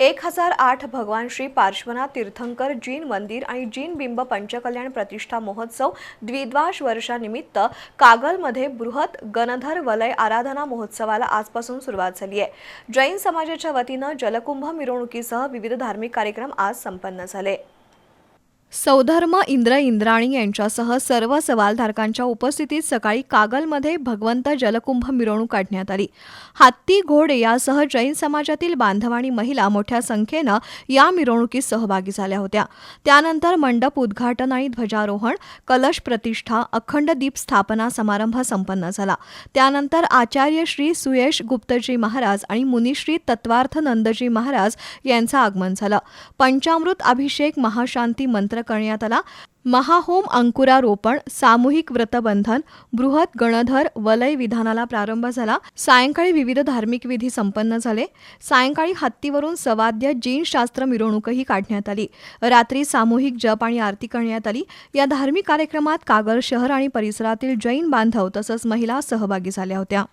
एक हजार आठ भगवान श्री पार्श्वनाथ तीर्थंकर जीन मंदिर आणि जीन बिंब पंचकल्याण प्रतिष्ठा महोत्सव द्विद्वाश वर्षानिमित्त कागलमध्ये बृहत गणधर वलय आराधना महोत्सवाला आजपासून सुरुवात झाली आहे. जैन समाजाच्या वतीनं जलकुंभ मिरवणुकीसह विविध धार्मिक कार्यक्रम आज संपन्न झाले. सौधर्म इंद्र इंद्राणी यांच्यासह सर्व सवालधारकांच्या उपस्थितीत सकाळी कागलमध्ये भगवंत जलकुंभ मिरवणूक काढण्यात आली. हत्ती घोडे यासह जैन समाजातील बांधव आणि महिला मोठ्या संख्येनं या मिरवणुकीत सहभागी झाल्या होत्या. त्यानंतर मंडप उद्घाटन आणि ध्वजारोहण कलश प्रतिष्ठा अखंड दीप स्थापना समारंभ संपन्न झाला. त्यानंतर आचार्य श्री सुयश गुप्तजी महाराज आणि मुनिश्री तत्वार्थ नंदजी महाराज यांचं आगमन झालं. पंचामृत अभिषेक महाशांती मंत्र करण्यात आला. महाहोम अंकुरारोपण सामूहिक व्रतबंधन बृहत गणधर वलय विधानाला प्रारंभ झाला. सायंकाळी विविध धार्मिक विधी संपन्न झाले. सायंकाळी हत्तीवरून सवाद्य जीन शास्त्र मिरवणूकही काढण्यात आली. रात्री सामूहिक जप आणि आरती करण्यात आली. या धार्मिक कार्यक्रमात कागर शहर आणि परिसरातील जैन बांधव तसंच महिला सहभागी झाल्या होत्या.